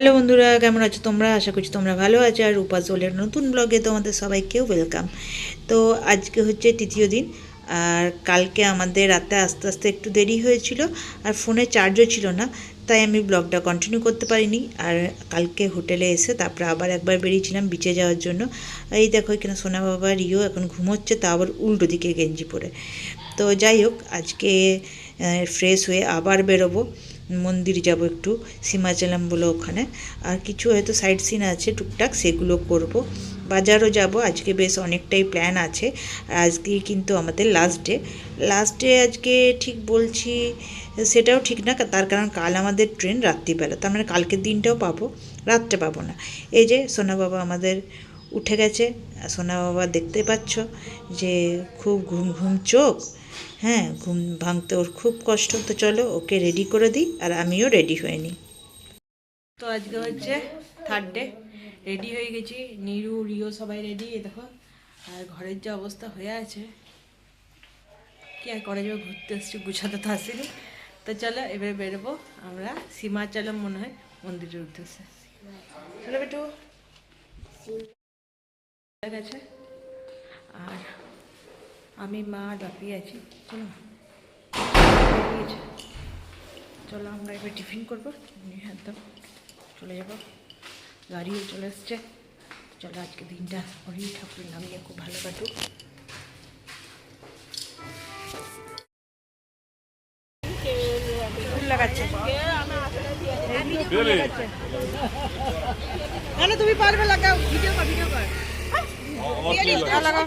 Hello বন্ধুরা, কেমন আছো তোমরা? আশা করছি তোমরা ভালো আছো আর রূপা চলের নতুন ব্লগে তোমাদের সবাইকেও ওয়েলকাম তো আজকে হচ্ছে তৃতীয় দিন, আর কালকে আমাদের রাতে আস্তে আস্তে একটু দেরি হয়েছিল আর ফোনে চার্জও ছিল না, তাই আমি ব্লগটা কন্টিনিউ করতে পারিনি। আর কালকে হোটেলে এসে তারপরে আবার একবার বেরিয়েছিলাম বিচে যাওয়ার জন্য। এই দেখো এখানে সোনা বাবা, রিও এখন ঘুমোচ্ছে, তা আবার উল্টো দিকে গেঞ্জি পরে। তো যাই হোক, আজকে ফ্রেশ হয়ে আবার বেরোবো। মন্দির যাব একটু, সীমাচলাম বলে ওখানে। আর কিছু হয়তো সাইড সিন আছে টুকটাক, সেগুলো করব। বাজারও যাব, আজকে বেশ অনেকটাই প্ল্যান আছে। আজকে কিন্তু আমাদের লাস্ট ডে লাস্ট ডে আজকে ঠিক বলছি, সেটাও ঠিক না, তার কারণ কাল আমাদের ট্রেন রাত্রিবেলা। তার মানে কালকের দিনটাও পাবো, রাতটা পাবো না। এই যে সোনা বাবা আমাদের উঠে গেছে। সোনা বাবা দেখতে পাচ্ছ যে খুব ঘুম ঘুম চোখ। হ্যাঁ ঘুম ভাঙতে ওর খুব কষ্ট তো চলো ওকে রেডি করে দিই আর আমিও রেডি হয়ে নিই। তো আজকে হচ্ছে থার্ড ডে রেডি হয়ে গেছি, নিরু, রিও সবাই রেডি দেখো। আর ঘরের যে অবস্থা হয়ে আছে, কি আর করে যাবে, ঘুরতে এসছি, গুছাতে তো আসিনি। তো চলো এবার বেরোবো, আমরা সীমা সীমাচলম মনে হয় মন্দিরের উদ্দেশ্যে। চলো বেটু। আর আমি মা বাপি আছি চলো চলো আমরা এবার টিফিন করব একদম চলে যাব। গাড়িও চলে এসছে। চলো আজকে দিনটা হরি ঠাকুরের নাম নিয়ে খুব ভালো কাটুক। তুমি পারবে লাগাও। ভিডিও কর ভিডিও কর। লাগাও,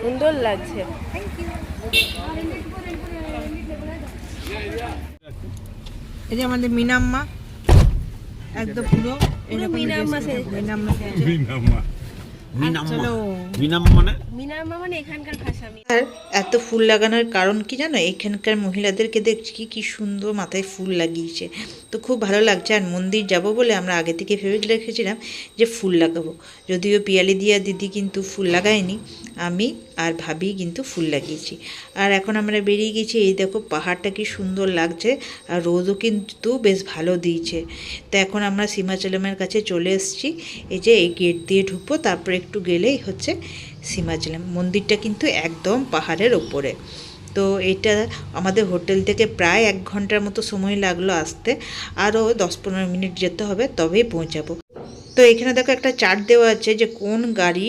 সুন্দর লাগছে। এই যে আমাদের মিনাম্মা একদম পুরো মিনাম্মা মিনাম্মা মানে মানে এত ফুল লাগানোর কারণ কি জানো? এখানকার মহিলাদেরকে দেখছি কি কি সুন্দর মাথায় ফুল লাগিয়েছে। তো খুব ভালো লাগছে। আর মন্দির যাব বলে আমরা আগে থেকে ভেবে রেখেছিলাম যে ফুল লাগাবো। যদিও পিয়ালি দিয়া দিদি কিন্তু ফুল লাগায়নি, আমি আর ভাবি কিন্তু ফুল লাগিয়েছি। আর এখন আমরা বেরিয়ে গেছি, এই দেখো পাহাড়টা কি সুন্দর লাগছে, আর রোদও কিন্তু বেশ ভালো দিয়েছে। তো এখন আমরা সীমাচলমের কাছে চলে এসেছি, এই যে এই গেট দিয়ে ঢুকবো, তারপর একটু গেলেই হচ্ছে সীমাচলম। মন্দিরটা কিন্তু একদম পাহাড়ের ওপরে। তো এটা আমাদের হোটেল থেকে প্রায় এক ঘণ্টার মতো সময় লাগল আসতে। আরও দশ পনেরো মিনিট যেতে হবে, তবেই পৌঁছাবো। তো এখানে দেখো একটা চার্ট দেওয়া আছে যে কোন গাড়ি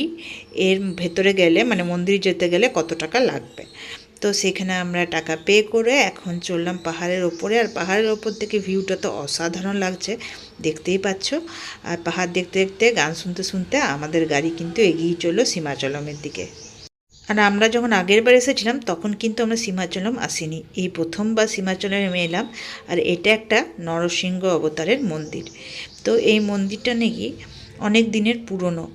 এর ভেতরে গেলে মানে মন্দির যেতে গেলে কত টাকা লাগবে। তো সেখানে আমরা টাকা পে করে এখন চললাম পাহাড়ের ওপরে। আর পাহাড়ের ওপর থেকে ভিউটা তো অসাধারণ লাগছে, দেখতেই পাচ্ছ। আর পাহাড় দেখতে দেখতে, গান শুনতে শুনতে আমাদের গাড়ি কিন্তু এগিয়ে চলল সীমাচলমের দিকে। আর আমরা যখন আগের বার এসেছিলাম, তখন কিন্তু আমরা সীমাচলম আসিনি। এই প্রথমবার সীমাচলমে এলাম, আর এটা একটা নরসিংহ অবতারের মন্দির। তো এই মন্দিরটা নাকি অনেক দিনের পুরনো।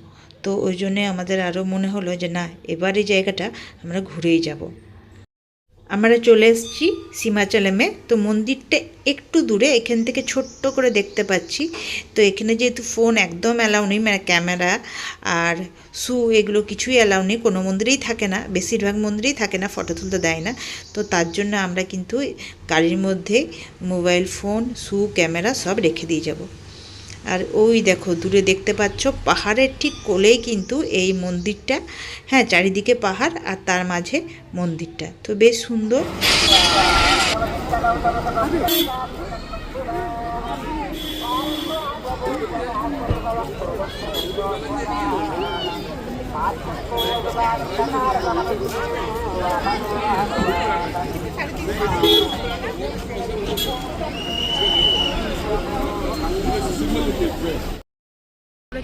তো ওই জন্যে আমাদের আরও মনে হলো যে, না, এবার এই জায়গাটা আমরা ঘুরেই যাব। আমরা চলে এসেছি সীমাচলমে। তো মন্দিরটা একটু দূরে, এখান থেকে ছোট্ট করে দেখতে পাচ্ছি। তো এখানে যেহেতু ফোন একদম অ্যালাউ নেই মানে ক্যামেরা আর শু এগুলো কিছুই অ্যালাউ নেই। কোনো মন্দিরেই থাকে না, বেশিরভাগ মন্দিরেই থাকে না ফটো তুলতে দেয় না। তো তার জন্য আমরা কিন্তু গাড়ির মধ্যে মোবাইল ফোন শু ক্যামেরা সব রেখে দিয়ে যাব। আর ওই দেখো, দূরে দেখতে পাচ্ছ, পাহাড়ের ঠিক কোলেই কিন্তু এই মন্দিরটা। হ্যাঁ চারিদিকে পাহাড় আর তার মাঝে মন্দিরটা। তো বেশ সুন্দর।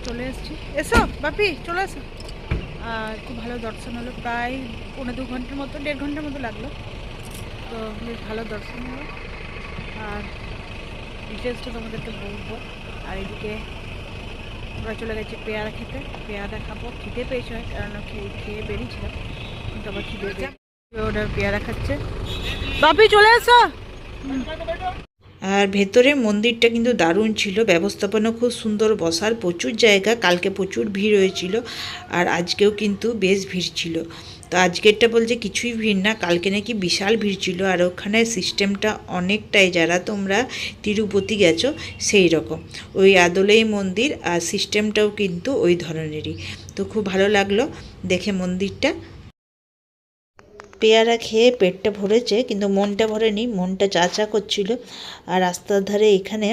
চলে এসেছি। এসো, বাপি, চলে এসো। আর খুব ভালো দর্শন হলো, প্রায় পনেরো দু ঘণ্টার মতো, দেড় ঘণ্টার মতো লাগল। তো বেশ ভালো দর্শন হলো। আর ডিটেলসটা তোমাদেরকে বলব। আর এদিকে ওরা চলে গেছে পেয়ারা খেতে। পেয়ারা খাব। খিদে পেয়েছে, কারণ খেয়ে খেয়ে বেরিয়েছিলাম। কিন্তু আবার খিদে পেয়ে ওরা পেয়ারা খাচ্ছে। বাপি, চলে এসো। আর ভেতরে মন্দিরটা কিন্তু দারুণ ছিল। ব্যবস্থাপনা খুব সুন্দর বসার। প্রচুর জায়গা। কালকে প্রচুর ভিড় হয়েছিল আর আজকেও কিন্তু বেশ ভিড় ছিল। তো আজকেরটা বলছে কিছুই ভিড় না। কালকে নাকি বিশাল ভিড় ছিল আর ওখানে সিস্টেমটা অনেকটাই যারা তোমরা তিরুপতি গেছো সেই রকম। ওই আদলেই মন্দির আর সিস্টেমটাও কিন্তু ওই ধরনেরই। তো খুব ভালো লাগল দেখে মন্দিরটা। পেয়ারা খেয়ে পেটটা ভরেছে, কিন্তু মনটা ভরেনি, মনটা চা চা করছিল। আর রাস্তার ধারে এখানে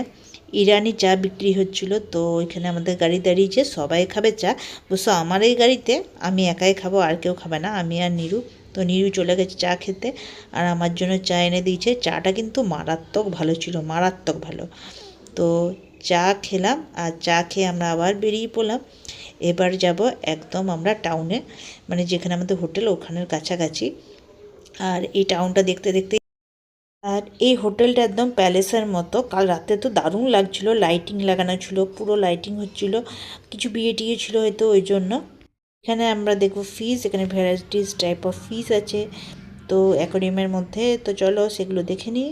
ইরানি চা বিক্রি হচ্ছিল, তো ওইখানে আমাদের গাড়ি দাঁড়িয়েছে, সবাই খাবে চা। অবশ্য আমার এই গাড়িতে আমি একাই খাব, আর কেউ খাবে না, আমি আর নিরু। তো নিরু চলে গেছে চা খেতে, আর আমার জন্য চা এনে দিয়েছে। চাটা কিন্তু মারাত্মক ভালো ছিল, মারাত্মক ভালো। তো চা খেলাম, আর চা খেয়ে আমরা আবার বেরিয়ে পড়লাম। এবার যাব একদম আমরা টাউনে মানে যেখানে আমাদের হোটেল ওখানের কাছাকাছি। আর এই টাউনটা দেখতে দেখতে আর এই হোটেলটা একদম প্যালেসের মতো। কাল রাতে তো দারুণ লাগছিল লাইটিং লাগানো ছিল, পুরো লাইটিং হচ্ছিল, কিছু বিয়ে টিয়ে ছিল হয়তো ওই জন্য। এখানে আমরা দেখব ফিস এখানে ভ্যারাইটিস টাইপ অফ ফিস আছে। তো অ্যাকোরিয়ামের মধ্যে, তো চলো সেগুলো দেখে নিই।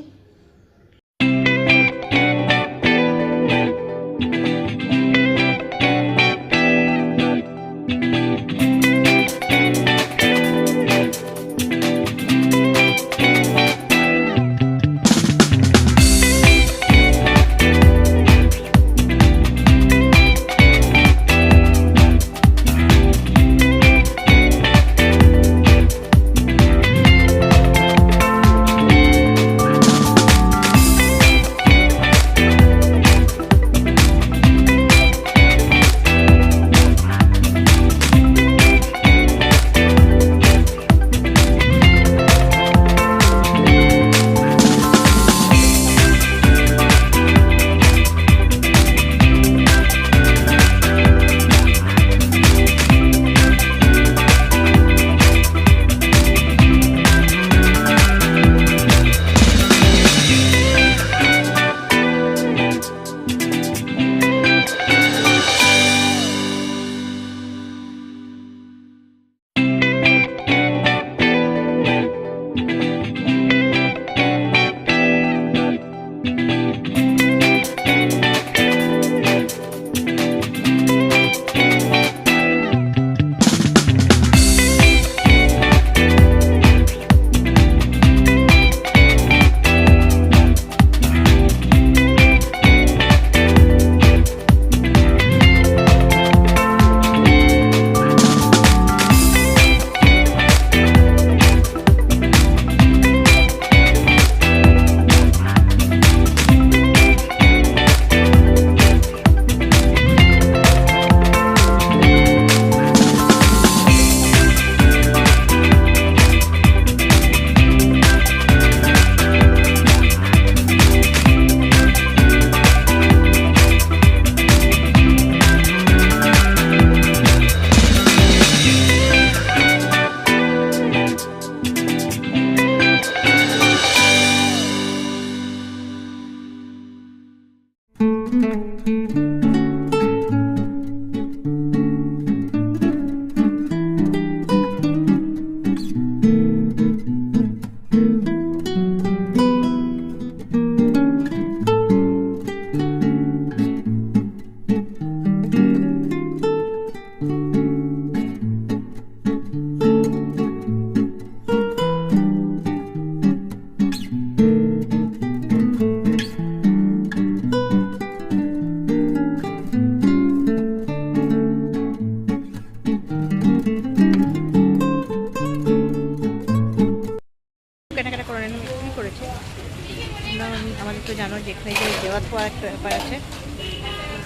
তো যে দেওয়ার পর একটা ব্যাপার আছে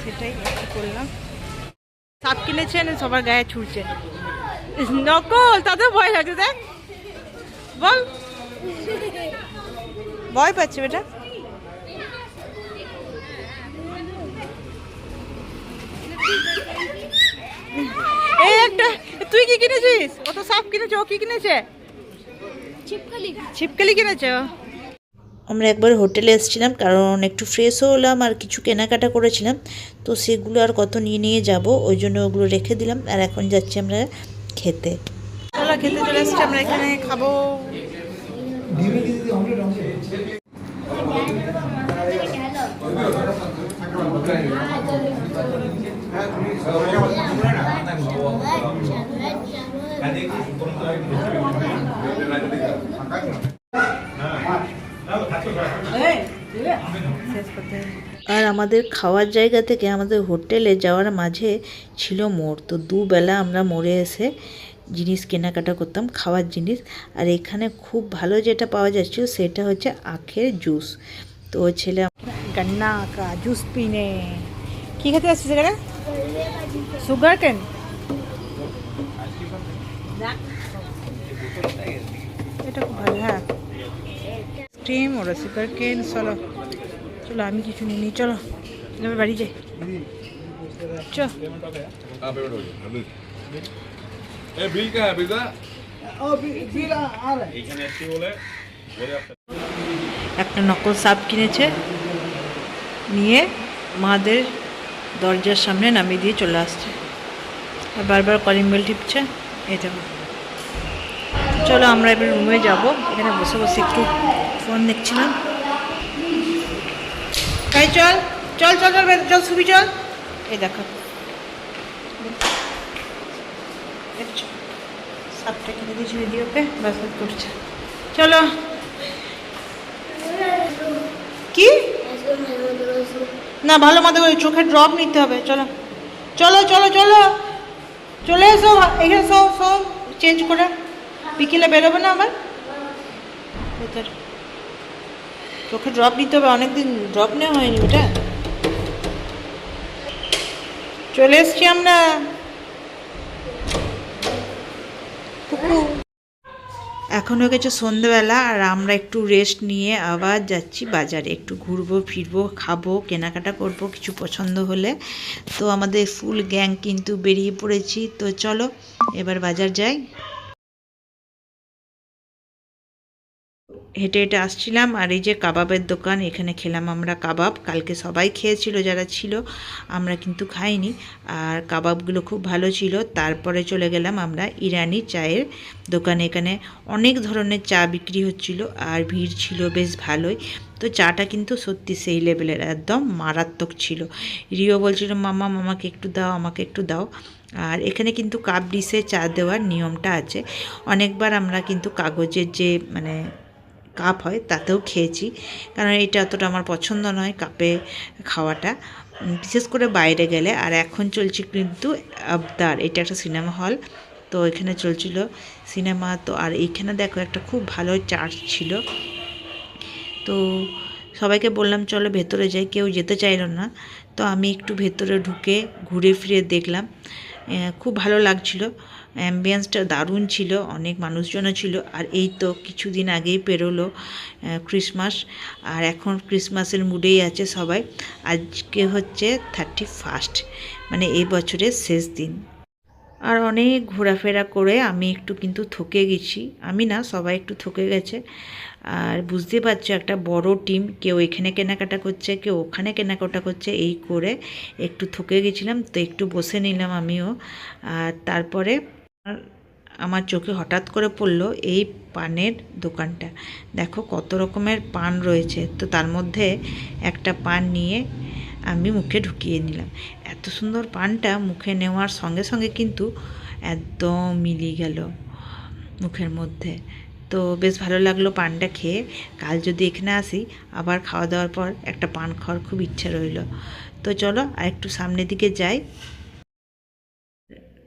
সেটাই একটু করলাম। সাপ কিনেছেন সবার গায়ে ছুটছে নকল তাদের ভয় লাগছে দেখ। বল। ভয় পাচ্ছে বেটা। এই একটা তুই কি কিনেছিস? ও তো সাপ কিনেছে ও কি কিনেছে? ছিপকালি কিনেছে ও। আমরা একবার হোটেলে এসেছিলাম কারণ একটু ফ্রেশও হলাম আর কিছু কেনাকাটা করেছিলাম। তো সেগুলো আর কত নিয়ে নিয়ে যাব ওই জন্য ওগুলো রেখে দিলাম আর এখন যাচ্ছি আমরা খেতে। চলো খেতে চলে এসছি আমরা এখানে খাব। আর আমাদের খাওয়ার জায়গা থেকে আমাদের হোটেলে যাওয়ার মাঝে ছিল মোড়। তো দুবেলা আমরা মোড়ে এসে জিনিস কেনাকাটা করতাম, খাওয়ার জিনিস। আর এখানে খুব ভালো যেটা পাওয়া যাচ্ছিল সেটা হচ্ছে আখের জুস। তো ছেলে গন্না কা জুস পিনে। কি খেতে আসছে সেখানে সুগার কেন এটা খুব ভালো হ্যাঁ। আইসক্রিম ওরা সুগার কেন চলো। চলো আমি কিছু নিই চলো। এবার বাড়ি যাই। একটা নকল সাপ কিনেছে। নিয়ে মাদের দরজার সামনে নামিয়ে দিয়ে চলে আসছে। আর বারবার কলিং বেল টিপছে। এই চলো আমরা এবার রুমে যাব। এখানে বসে বসে একটু ফোন দেখছিলাম। তাই চল চল চল চল চল ছবি চল। এই দেখো। দেখছ? সাপটা কিনে দিয়েছি ভিডিওকে ব্যাস করছে। চলো। কি? না, ভালো মাথা করে চোখের ড্রপ নিতে হবে, চলো। চলো চলো চলো। চলে এসো, এখানে সব সব চেঞ্জ করে। বিকেলে বেরোবে না আবার ভেতরে চোখে ড্রপ নিতে হবে, অনেকদিন ড্রপ নেওয়া হয়নি ওটা। চলে এসছি আমরা। এখন হয়ে গেছে সন্ধেবেলা, আর আমরা একটু রেস্ট নিয়ে আবার যাচ্ছি বাজারে। একটু ঘুরবো, ফিরবো, খাব, কেনাকাটা করব কিছু পছন্দ হলে। তো আমাদের ফুল গ্যাং কিন্তু বেরিয়ে পড়েছি। তো চলো, এবার বাজার যাই। হেঁটে হেঁটে আসছিলাম আর এই যে কাবাবের দোকান, এখানে খেলাম আমরা কাবাব। কালকে সবাই খেয়েছিল, যারা ছিল, আমরা কিন্তু খাইনি। আর কাবাবগুলো খুব ভালো ছিল। তারপরে চলে গেলাম আমরা ইরানি চায়ের দোকানে। এখানে অনেক ধরনের চা বিক্রি হচ্ছিল আর ভিড় ছিল বেশ ভালোই। তো চাটা কিন্তু সত্যি সেই লেভেলের, একদম মারাত্মক ছিল। রিও বলছিল মামা মামাকে একটু দাও, আমাকে একটু দাও। আর এখানে কিন্তু কাপ ডিসে চা দেওয়ার নিয়মটা আছে। অনেকবার আমরা কিন্তু কাগজের যে মানে কাপ হয়, তাতেও খেয়েছি। কারণ এটা অতটা আমার পছন্দ নয় কাপে খাওয়াটা। বিশেষ করে বাইরে গেলে। আর এখন চলছে কিন্তু আবদার, এটা একটা সিনেমা হল তো এখানে চলছিল সিনেমা তো আর এইখানে দেখো একটা খুব ভালো চার্চ ছিল। তো সবাইকে বললাম, চলো ভেতরে যাই। কেউ যেতে চাইলো না। তো আমি একটু ভেতরে ঢুকে ঘুরে ফিরে দেখলাম। খুব ভালো লাগছিল। অ্যাম্বিয়েন্সটা দারুণ ছিল, অনেক মানুষজনও ছিল, আর এই তো কিছুদিন আগেই পেরোলো ক্রিসমাস আর এখন ক্রিসমাসের মুডেই আছে সবাই। আজকে হচ্ছে থার্টি ফার্স্ট মানে এই বছরের শেষ দিন। আর অনেক ঘোরাফেরা করে আমি একটু কিন্তু থকে গেছি। আমি না, সবাই একটু থকে গেছে। আর বুঝতে পারছ, একটা বড় টিম কেউ এখানে কেনাকাটা করছে, কেউ ওখানে কেনাকাটা করছে, এই করে একটু থকে গেছিলাম, তো একটু বসে নিলাম আমিও। আর তারপরে আমার চোখে হঠাৎ করে পড়ল এই পানের দোকানটা। দেখো কত রকমের পান রয়েছে। তো তার মধ্যে একটা পান নিয়ে আমি মুখে ঢুকিয়ে নিলাম। এত সুন্দর পানটা মুখে নেওয়ার সঙ্গে সঙ্গে কিন্তু একদম মিলিয়ে গেল মুখের মধ্যে। তো বেশ ভালো লাগল পানটা খেয়ে। কাল যদি এখানে আসি, আবার খাওয়া দাওয়ার পর একটা পান খাওয়ার খুব ইচ্ছা রইল। তো চলো আর একটু সামনের দিকে যাই।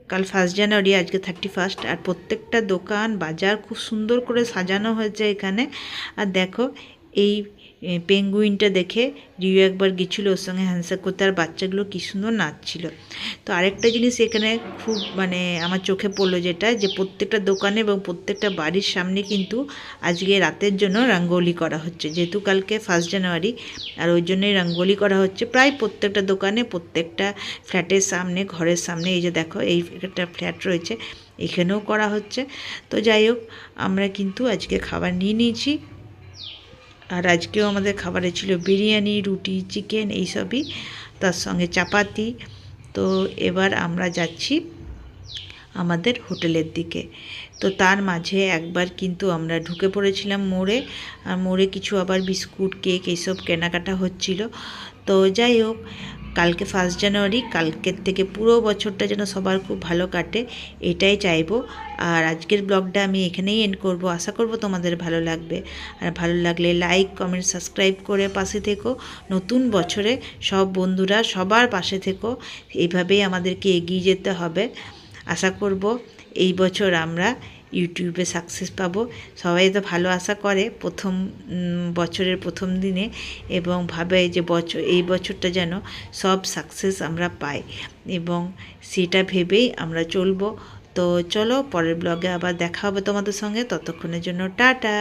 কাল ফার্স্ট জানুয়ারি আজকে থার্টি ফার্স্ট আর প্রত্যেকটা দোকান, বাজার খুব সুন্দর করে সাজানো হয়েছে এখানে। আর দেখো, এই পেঙ্গুইনটা দেখে রিউ একবার গেছিল ওর সঙ্গে হ্যান্ডশেক করতে, আর বাচ্চাগুলো কী সুন্দর নাচছিল। তো আরেকটা জিনিস এখানে খুব মানে আমার চোখে পড়ল যেটা, যে প্রত্যেকটা দোকানে এবং প্রত্যেকটা বাড়ির সামনে কিন্তু আজকে রাতের জন্য রঙ্গোলি করা হচ্ছে। যেহেতু কালকে ফার্স্ট জানুয়ারি আর ওই জন্যই রঙ্গোলি করা হচ্ছে। প্রায় প্রত্যেকটা দোকানে, প্রত্যেকটা ফ্ল্যাটের সামনে, ঘরের সামনে, এই যে দেখো, এই একটা ফ্ল্যাট রয়েছে, এখানেও করা হচ্ছে। তো যাই হোক, আমরা কিন্তু আজকে খাবার নিয়ে নিয়েছি। আর আজকেও আমাদের খাবারে ছিল বিরিয়ানি, রুটি, চিকেন এইসবই, তার সঙ্গে চাপাতি। তো এবার আমরা যাচ্ছি আমাদের হোটেলের দিকে। তো তার মাঝে একবার কিন্তু আমরা ঢুকে পড়েছিলাম মোড়ে। আর মোড়ে কিছু আবার বিস্কুট, কেক এইসব কেনাকাটা হচ্ছিল। তো যাই হোক কালকে ফার্স্ট জানুয়ারি কালকের থেকে পুরো বছরটা যেন সবার খুব ভালো কাটে, এটাই চাইব। আর আজকের ব্লগটা আমি এখানেই এন্ড করব। আশা করব তোমাদের ভালো লাগবে। আর ভালো লাগলে লাইক কমেন্ট সাবস্ক্রাইব করে পাশে থেকো। নতুন বছরে সব বন্ধুরা সবার পাশে থেকো। এইভাবেই আমাদেরকে এগিয়ে যেতে হবে। আশা করব এই বছর আমরা ইউটিউবে সাকসেস পাবো। সবাই তো ভালো আশা করে প্রথম বছরের প্রথম দিনে এবং ভাবে যে বছর এই বছরটা যেন সব সাকসেস আমরা পাই এবং সেটা ভেবেই আমরা চলবো। তো চলো পরের ব্লগে আবার দেখা হবে তোমাদের সঙ্গে। ততক্ষণের জন্য টাটা!